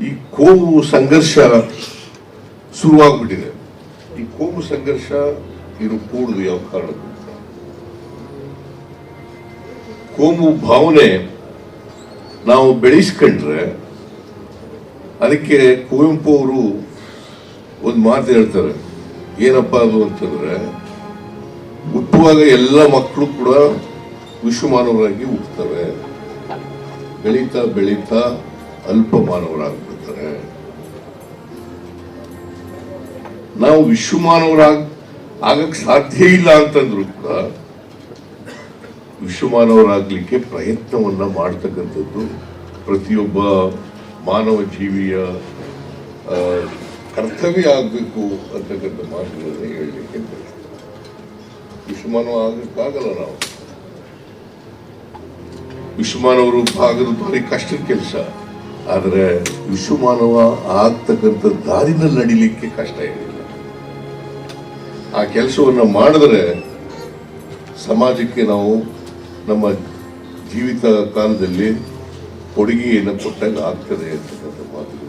ಈ ಕೋಮು ಸಂಘರ್ಷ ಶುರುವಾಗ್ಬಿಟ್ಟಿದೆ. ಈ ಕೋಮು ಸಂಘರ್ಷ ಇದು ಕೂಡುದು ಯಾವ ಕಾರಣಕ್ಕೂ? ಕೋಮು ಭಾವನೆ ನಾವು ಬೆಳೆಸ್ಕೊಂಡ್ರೆ ಅದಕ್ಕೆ ಕುವೆಂಪು ಅವರು ಒಂದು ಮಾತು ಹೇಳ್ತಾರೆ. ಏನಪ್ಪ ಅದು ಅಂತಂದ್ರೆ, ಹುಟ್ಟುವಾಗ ಎಲ್ಲ ಮಕ್ಕಳು ಕೂಡ ವಿಶ್ವಮಾನವರಾಗಿ ಹುಟ್ಟುತ್ತವೆ. ಬೆಳೀತಾ ಬೆಳೀತಾ ಅಲ್ಪ ಮಾನವರಾಗ್ಬಿಡ್ತಾರೆ. ನಾವು ವಿಶ್ವಮಾನವರಾಗ ಆಗಕ್ಕೆ ಸಾಧ್ಯ ಇಲ್ಲ ಅಂತಂದ್ರು ಕೂಡ ವಿಶ್ವಮಾನವರಾಗಲಿಕ್ಕೆ ಪ್ರಯತ್ನವನ್ನ ಮಾಡ್ತಕ್ಕಂಥದ್ದು ಪ್ರತಿಯೊಬ್ಬ ಮಾನವ ಜೀವಿಯ ಕರ್ತವ್ಯ ಆಗಬೇಕು ಅಂತಕ್ಕಂಥ ಮಾತುಗಳನ್ನ ಹೇಳಲಿಕ್ಕೆ ವಿಶ್ವಮಾನವ ಆಗಕ್ಕಾಗಲ್ಲ ನಾವು. ವಿಶ್ವಮಾನವರು ಭಾಗದ ಭಾರಿ ಕಷ್ಟದ ಕೆಲಸ. ಆದರೆ ವಿಶ್ವಮಾನವ ಆಗ್ತಕ್ಕಂಥ ದಾರಿನಲ್ಲಿ ನಡಿಲಿಕ್ಕೆ ಕಷ್ಟ ಏನಿಲ್ಲ ಆ ಕೆಲಸವನ್ನು ಮಾಡಿದ್ರೆ ಸಮಾಜಕ್ಕೆ ನಾವು ನಮ್ಮ ಜೀವಿತ ಕಾಲದಲ್ಲಿ ಕೊಡುಗೆಯನ್ನು ಕೊಟ್ಟಾಗ ಆಗ್ತದೆ ಅಂತಕ್ಕಂಥ ಮಾತುಗಳನ್ನು.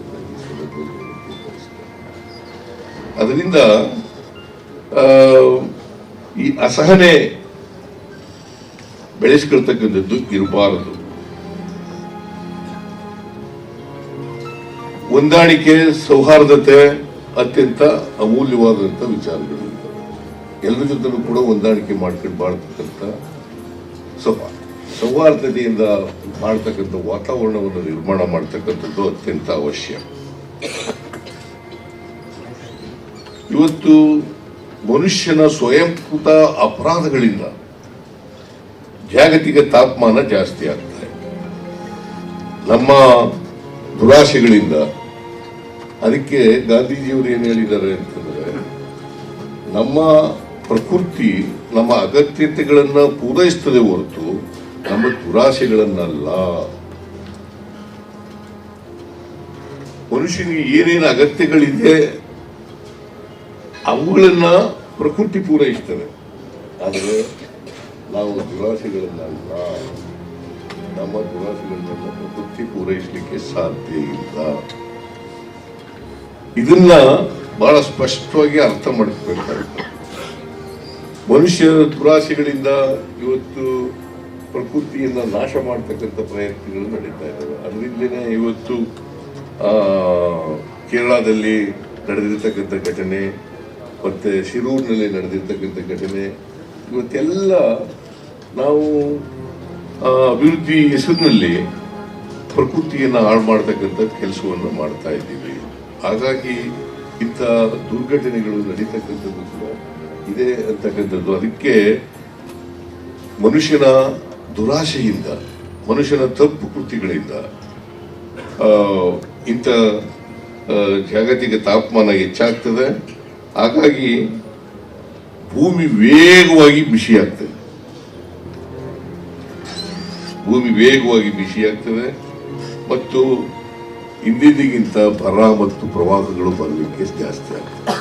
ಅದರಿಂದ ಈ ಅಸಹನೆ ಬೆಳೆಸ್ಕೊಳ್ತಕ್ಕಂಥದ್ದು ಇರಬಾರದು ಹೊಂದಾಣಿಕೆ, ಸೌಹಾರ್ದತೆ ಅತ್ಯಂತ ಅಮೂಲ್ಯವಾದಂಥ ವಿಚಾರಗಳು. ಎಲ್ಲರ ಜೊತೆಲೂ ಕೂಡ ಹೊಂದಾಣಿಕೆ ಮಾಡ್ಕೊಂಡು ಬಾಳ್ತಕ್ಕಂಥ ಸೌಹಾ ಸೌಹಾರ್ದತೆಯಿಂದ ಮಾಡ್ತಕ್ಕಂಥ ವಾತಾವರಣವನ್ನು ನಿರ್ಮಾಣ ಮಾಡ್ತಕ್ಕಂಥದ್ದು ಅತ್ಯಂತ ಅವಶ್ಯ. ಇವತ್ತು ಮನುಷ್ಯನ ಸ್ವಯಂಕೃತ ಅಪರಾಧಗಳಿಂದ ಜಾಗತಿಕ ತಾಪಮಾನ ಜಾಸ್ತಿ ಆಗ್ತದೆ ನಮ್ಮ ದುರಾಶೆಗಳಿಂದ ಅದಕ್ಕೆ ಗಾಂಧೀಜಿಯವರು ಏನು ಹೇಳಿದ್ದಾರೆ ಅಂತಂದ್ರೆ, ನಮ್ಮ ಪ್ರಕೃತಿ, ನಮ್ಮ ಅಗತ್ಯತೆಗಳನ್ನು ಪೂರೈಸ್ತದೆ ಹೊರತು ನಮ್ಮ ದುರಾಸೆಗಳನ್ನಲ್ಲ. ಮನುಷ್ಯನಿಗೆ ಏನೇನು ಅಗತ್ಯಗಳಿದೆ, ಅವುಗಳನ್ನ ಪ್ರಕೃತಿ ಪೂರೈಸ್ತದೆ. ಆದರೆ ನಾವು ದುರಾಸೆಗಳನ್ನಲ್ಲ. ನಮ್ಮ ದುರಾಸೆಗಳನ್ನ ಪ್ರಕೃತಿ ಪೂರೈಸಲಿಕ್ಕೆ ಸಾಧ್ಯ ಇಲ್ಲ. ಇದನ್ನ ಬಹಳ ಸ್ಪಷ್ಟವಾಗಿ ಅರ್ಥ ಮಾಡ್ಕೋಬೇಕಾಗುತ್ತೆ ಮನುಷ್ಯ ದುರಾಸೆಗಳಿಂದ ಇವತ್ತು ಪ್ರಕೃತಿಯನ್ನ ನಾಶ ಮಾಡ್ತಕ್ಕಂಥ ಪ್ರಯತ್ನಗಳು ನಡೀತಾ ಇದ್ದಾವೆ. ಅದರಿಂದಲೇ ಇವತ್ತು ಕೇರಳದಲ್ಲಿ ನಡೆದಿರ್ತಕ್ಕಂಥ ಘಟನೆ, ಮತ್ತೆ ಶಿರೂರಿನಲ್ಲಿ ನಡೆದಿರ್ತಕ್ಕಂಥ ಘಟನೆ, ಇವತ್ತೆಲ್ಲ ನಾವು ಅಭಿವೃದ್ಧಿ ಹೆಸರಿನಲ್ಲಿ ಪ್ರಕೃತಿಯನ್ನು ಹಾಳು ಮಾಡ್ತಕ್ಕಂಥ ಕೆಲಸವನ್ನು ಮಾಡ್ತಾ ಇದ್ದೀವಿ. ಹಾಗಾಗಿ ಇಂಥ ದುರ್ಘಟನೆಗಳು ನಡೀತಕ್ಕಂಥದ್ದು ಕೂಡ ಇದೆ ಅಂತಕ್ಕಂಥದ್ದು. ಅದಕ್ಕೆ ಮನುಷ್ಯನ ದುರಾಶೆಯಿಂದ, ಮನುಷ್ಯನ ತಪ್ಪು ಕೃತಿಗಳಿಂದ ಇಂಥ ಜಾಗತಿಕ ತಾಪಮಾನ ಹೆಚ್ಚಾಗ್ತದೆ. ಹಾಗಾಗಿ ಭೂಮಿ ವೇಗವಾಗಿ ಬಿಸಿಯಾಗ್ತದೆ ಭೂಮಿ ವೇಗವಾಗಿ ಬಿಸಿಯಾಗ್ತದೆ ಮತ್ತು ಹಿಂದಿನಿಗಿಂತ ಬರ ಮತ್ತು ಪ್ರವಾಹಗಳು ಬರಲಿಕ್ಕೆ ಜಾಸ್ತಿ ಆಗ್ತದೆ.